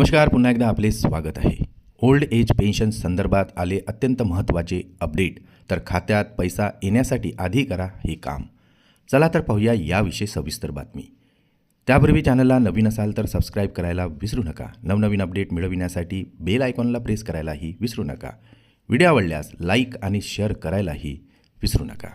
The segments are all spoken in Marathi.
नमस्कार पुन्हा एकदा आपले स्वागत आहे. ओल्ड एज पेन्शन संदर्भात आले अत्यंत महत्त्वाचे अपडेट. तर खात्यात पैसा येण्यासाठी आधी करा हे काम. चला तर पाहूया याविषयी सविस्तर बातमी. त्यापूर्वी चॅनलला नवीन असाल तर सबस्क्राईब करायला विसरू नका. नवनवीन अपडेट मिळविण्यासाठी बेल आयकॉनला प्रेस करायलाही विसरू नका. व्हिडिओ आवडल्यास लाईक आणि शेअर करायलाही विसरू नका.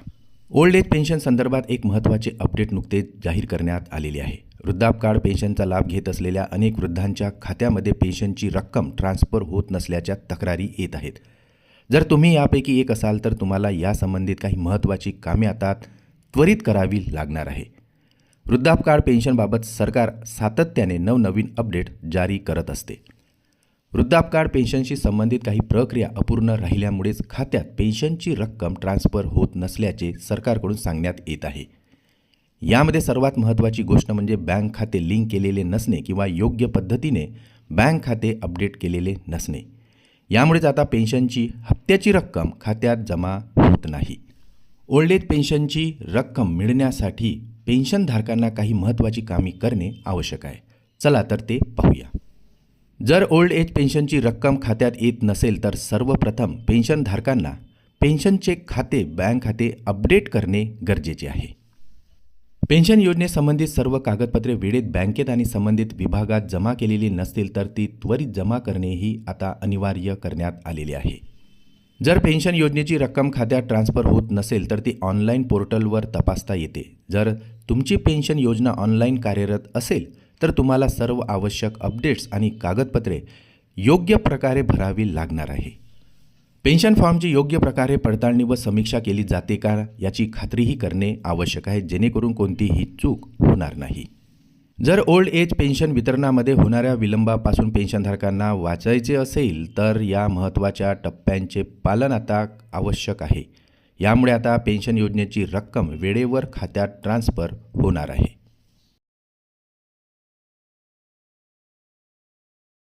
ओल्ड एज पेन्शन संदर्भात एक महत्त्वाचे अपडेट नुकतेच जाहीर करण्यात आलेले आहे. वृद्धापकाळ पेन्शनचा लाभ घेत असलेल्या अनेक वृद्धांच्या खात्यामध्ये पेन्शनची रक्कम ट्रान्स्फर होत नसल्याच्या तक्रारी येत आहेत. जर तुम्ही यापैकी एक असाल तर तुम्हाला यासंबंधित काही महत्त्वाची कामे आता त्वरित करावी लागणार आहे. वृद्धापकाळ पेन्शनबाबत सरकार सातत्याने नवनवीन अपडेट जारी करत असते. वृद्धापकाळ पेन्शनशी संबंधित काही प्रक्रिया अपूर्ण राहिल्यामुळेच खात्यात पेन्शनची रक्कम ट्रान्स्फर होत नसल्याचे सरकारकडून सांगण्यात येत आहे. यामध्ये सर्वात महत्त्वाची गोष्ट म्हणजे बँक खाते लिंक केलेले नसणे किंवा योग्य पद्धतीने बँक खाते अपडेट केलेले नसणे. यामुळेच आता पेन्शनची हप्त्याची रक्कम खात्यात जमा होत नाही. ओल्ड एज पेन्शनची रक्कम मिळण्यासाठी पेन्शनधारकांना काही महत्त्वाची कामे करणे आवश्यक आहे. चला तर ते पाहूया. जर ओल्ड एज पेन्शनची रक्कम खात्यात येत नसेल तर सर्वप्रथम पेन्शनधारकांना पेन्शनचे खाते बँक खाते अपडेट करणे गरजेचे आहे. पेन्शन योजनेसंबंधित सर्व कागदपत्रे वेळेत बँकेत आणि संबंधित विभागात जमा केलेली नसतील तर ती त्वरित जमा करणेही आता अनिवार्य करण्यात आलेले आहे. जर पेन्शन योजनेची रक्कम खात्यात ट्रान्स्फर होत नसेल तर ती ऑनलाईन पोर्टलवर तपासता येते. जर तुमची पेन्शन योजना ऑनलाईन कार्यरत असेल तर तुम्हाला सर्व आवश्यक अपडेट्स आणि कागदपत्रे योग्य प्रकारे भरावी लागणार आहे. पेन्शन फॉर्मची योग्य प्रकारे पडताळणी व समीक्षा केली जाते का याची खात्रीही करणे आवश्यक आहे जेणेकरून कोणतीही चूक होणार नाही. जर ओल्ड एज पेन्शन वितरणामध्ये होणाऱ्या विलंबापासून पेन्शनधारकांना वाचायचे असेल तर या महत्त्वाच्या टप्प्यांचे पालन आता आवश्यक आहे. यामुळे आता पेन्शन योजनेची रक्कम वेळेवर खात्यात ट्रान्स्फर होणार आहे.